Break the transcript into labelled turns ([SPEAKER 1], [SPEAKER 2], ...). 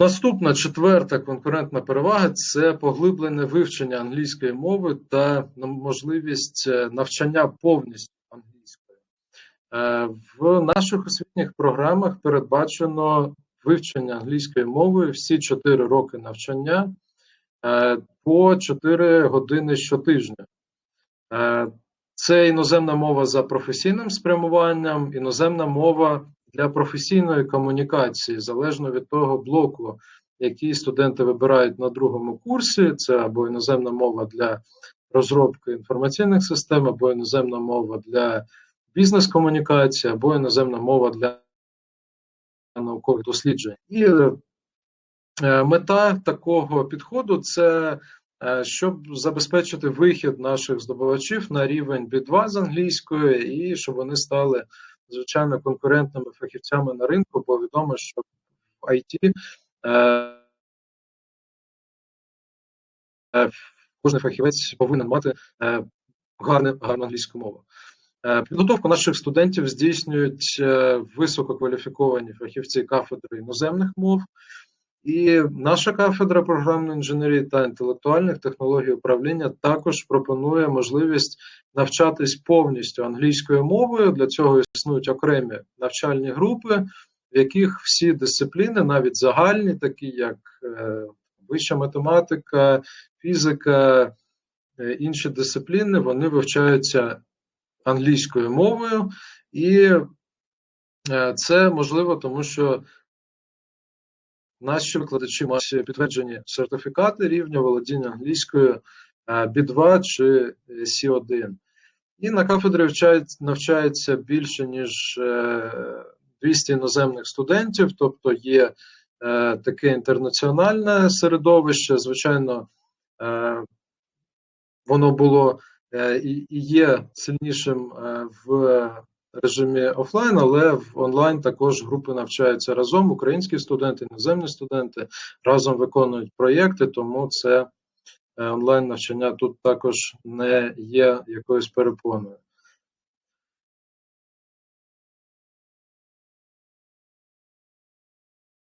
[SPEAKER 1] Наступна четверта конкурентна перевага це поглиблене вивчення англійської мови та можливість е, навчання повністю англійською. Е, в наших освітніх програмах передбачено вивчення англійської мови всі 4 роки навчання е, по 4 години щотижня. Це іноземна мова за професійним спрямуванням, іноземна мова для професійної комунікації, залежно від того блоку, який студенти вибирають на другому курсі, це або іноземна мова для розробки інформаційних систем, або іноземна мова для бізнес-комунікації, або іноземна мова для наукових досліджень. І е, мета такого підходу це. Е, щоб забезпечити вихід наших здобувачів на рівень B2 з англійської, і щоб вони стали звичайно конкурентними фахівцями на ринку, бо відомо, що в IT е, е, кожен фахівець повинен мати е, гарне, гарну англійську мову. Е, підготовку наших студентів здійснюють е, висококваліфіковані фахівці кафедри іноземних мов. І наша кафедра програмної інженерії та інтелектуальних технологій управління також пропонує можливість навчатись повністю англійською мовою. Для цього існують окремі навчальні групи, в яких всі дисципліни, навіть загальні, такі як е, вища математика, фізика, е, інші дисципліни, вони вивчаються англійською мовою, і е, це можливо, тому що Наші викладачі мають підтверджені сертифікати рівня володіння англійською B2 чи C1. І на кафедрі навчається більше ніж 200 е, іноземних студентів, тобто є е, таке інтернаціональне середовище. Звичайно, е, воно було і є сильнішим в режимі офлайн, але в онлайн також групи навчаються разом. Українські студенти, іноземні студенти разом виконують проєкти, тому це е, онлайн навчання тут також не є якоюсь перепоною.